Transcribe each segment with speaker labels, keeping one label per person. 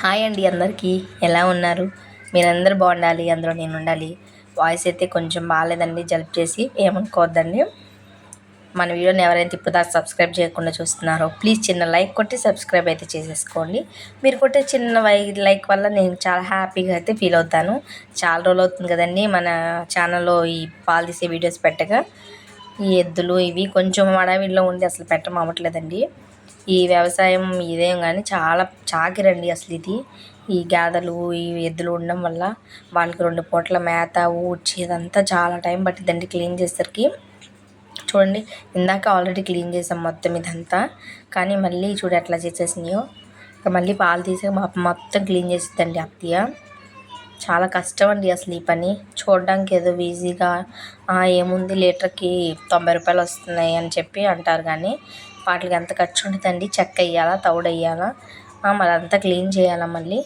Speaker 1: Hi అండి అందరికీ. ఎలా ఉన్నారు? మీరందరూ బాగుండాలి అందులో నేను ఉండాలి. వాయిస్ అయితే కొంచెం బాగాలేదండి జల్ప్ చేసి ఏమనుకోవద్దండి. మన వీడియోని ఎవరైతే ఇప్పుడు సబ్స్క్రైబ్ చేయకుండా చూస్తున్నారో ప్లీజ్ చిన్న లైక్ కొట్టి సబ్స్క్రైబ్ అయితే చేసేసుకోండి. మీరు కొట్టే చిన్న వై లైక్ వల్ల నేను చాలా హ్యాపీగా అయితే ఫీల్ అవుతాను. చాలా రోజులు అవుతుంది కదండి మన ఛానల్లో ఈ పాలు తీసే వీడియోస్ పెట్టగా. ఈ ఎద్దులు ఇవి కొంచెం అడవిలో ఉండి అసలు పెట్టమవ్వట్లేదండి. ఈ వ్యవసాయం ఇదేం కానీ చాలా చాకిరండి అసలు ఇది. ఈ గేదెలు ఈ ఎద్దులు ఉండడం వల్ల వాళ్ళకి రెండు పూట్ల మేత ఊడ్చి ఇదంతా చాలా టైం పట్టిద్దండి క్లీన్ చేసేసరికి. చూడండి ఇందాక ఆల్రెడీ క్లీన్ చేసాం మొత్తం ఇదంతా. కానీ మళ్ళీ చూడు ఎట్లా చేసేసినాయో. ఇక మళ్ళీ పాలు తీసి మొత్తం క్లీన్ చేసిద్దండి అత్తయ్య. చాలా కష్టం అండి అసలు ఈ పని. చూడడానికి ఏదో ఈజీగా ఏముంది లీటర్కి తొంభై రూపాయలు వస్తున్నాయి అని చెప్పి అంటారు కానీ వాటికి ఎంత ఖర్చు ఉంటుందండి? చెక్క వేయాలా తౌడు వేయాలా మరి అంతా క్లీన్ చేయాలా మళ్ళీ?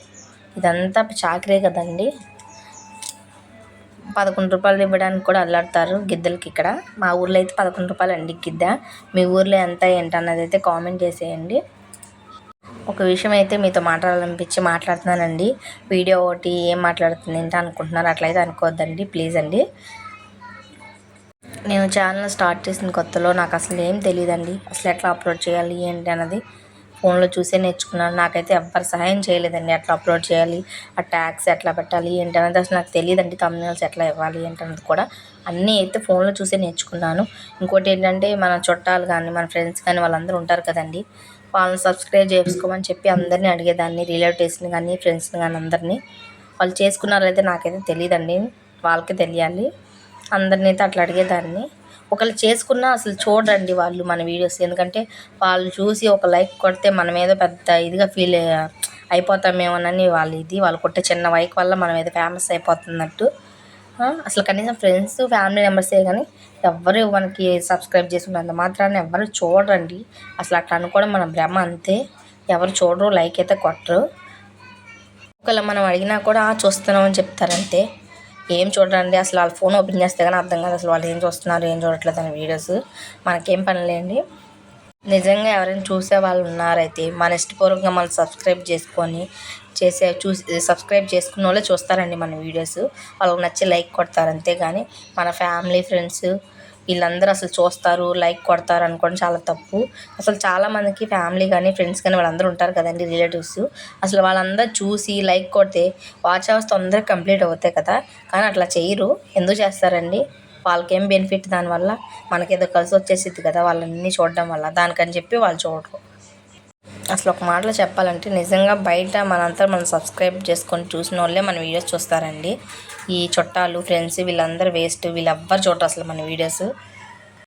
Speaker 1: ఇదంతా చాకరే కదండి. పదకొండు రూపాయలు ఇవ్వడానికి కూడా అల్లాడతారు గిద్దలకి ఇక్కడ. మా ఊర్లో అయితే పదకొండు రూపాయలు అండి గిద్ద. మీ ఊర్లో ఎంత ఏంటన్నది అయితే కామెంట్ చేసేయండి. ఒక విషయం అయితే మీతో మాట్లాడాలనిపించి మాట్లాడుతున్నానండి. వీడియో ఒకటి ఏం మాట్లాడుతుంది ఏంటి అనుకుంటున్నారు అట్లయితే అనుకోవద్దండి. ప్లీజ్ అండి. నేను ఛానల్ స్టార్ట్ చేసిన కొత్తలో నాకు అసలు ఏం తెలియదండి అసలు ఎట్లా అప్లోడ్ చేయాలి ఏంటి అన్నది ఫోన్లో చూసే నేర్చుకున్నాను. నాకైతే ఎవ్వరు సహాయం చేయలేదండి ఎట్లా అప్లోడ్ చేయాలి ఆ ట్యాక్స్ ఎట్లా పెట్టాలి ఏంటి అనేది అసలు నాకు తెలియదండి కంపెనీస్ ఎట్లా ఇవ్వాలి ఏంటన్నది కూడా అన్నీ అయితే ఫోన్లో చూసే నేర్చుకున్నాను. ఇంకోటి ఏంటంటే మన చుట్టాలు కానీ మన ఫ్రెండ్స్ కానీ వాళ్ళందరూ ఉంటారు కదండి. వాళ్ళని సబ్స్క్రైబ్ చేసుకోమని చెప్పి అందరినీ అడిగేదాన్ని రిలేటివ్స్ని కానీ ఫ్రెండ్స్ని కానీ అందరినీ. వాళ్ళు చేసుకున్నారైతే నాకైతే తెలియదండి వాళ్ళకి తెలియాలి. అందరినీ అయితే అట్లా అడిగేదాన్ని. ఒకళ్ళు చేసుకున్నా అసలు చూడరండి వాళ్ళు మన వీడియోస్. ఎందుకంటే వాళ్ళు చూసి ఒక లైక్ కొడితే మన మీద పెద్ద ఇదిగా ఫీల్ అయిపోతామేమోనని వాళ్ళ ఇది వాళ్ళు కొట్టే చిన్న వైక్ వల్ల మనం ఏదో ఫేమస్ అయిపోతున్నట్టు. అసలు కనీసం ఫ్రెండ్స్ ఫ్యామిలీ మెంబర్సే కానీ ఎవ్వరు మనకి సబ్స్క్రైబ్ చేసుకున్నంత మాత్రాన్ని ఎవ్వరు చూడరండి. అసలు అట్లా అనుకోవడం మన భ్రమ అంతే. ఎవరు చూడరు లైక్ అయితే కొట్టరు. ఒకవేళ మనం అడిగినా కూడా చూస్తున్నామని చెప్తారంతే. చెప్తారంటే ఏం చూడండి అసలు వాళ్ళ ఫోన్ ఓపెన్ చేస్తే కానీ అర్థం కాదు అసలు వాళ్ళు ఏం చూస్తున్నారు ఏం చూడట్లేదు అని వీడియోస్. మనకేం పనిలేండి. నిజంగా ఎవరైనా చూసే వాళ్ళు ఉన్నారైతే మన ఇష్టపూర్వకంగా మనం సబ్స్క్రైబ్ చేసుకొని చేసే చూసి సబ్స్క్రైబ్ చేసుకున్న వాళ్ళే చూస్తారండి మన వీడియోస్. వాళ్ళకి నచ్చి లైక్ కొడతారు అంతేగాని మన ఫ్యామిలీ ఫ్రెండ్స్ వీళ్ళందరూ అసలు చూస్తారు లైక్ కొడతారు అనుకోవడం చాలా తప్పు. అసలు చాలామందికి ఫ్యామిలీ కానీ ఫ్రెండ్స్ కానీ వాళ్ళందరూ ఉంటారు కదండి రిలేటివ్స్ అసలు వాళ్ళందరూ చూసి లైక్ కొడితే వాచ్ అవర్స్ తొందరగా కంప్లీట్ అవుతాయి కదా. కానీ అట్లా చేయరు. ఎందుకు చేస్తారండి? వాళ్ళకేం బెనిఫిట్ దానివల్ల? మనకేదో కలిసి వచ్చేసిద్ది కదా వాళ్ళన్నీ చూడడం వల్ల. దానికని చెప్పి వాళ్ళు చూడరు. అసలు ఒక మాటలో చెప్పాలంటే నిజంగా బయట మనంతా మనం సబ్స్క్రైబ్ చేసుకొని చూసిన వాళ్ళే మన వీడియోస్ చూస్తారండి. ఈ చుట్టాలు ఫ్రెండ్స్ వీళ్ళందరూ వేస్ట్ వీళ్ళెవ్వరు చూడరు అసలు మన వీడియోస్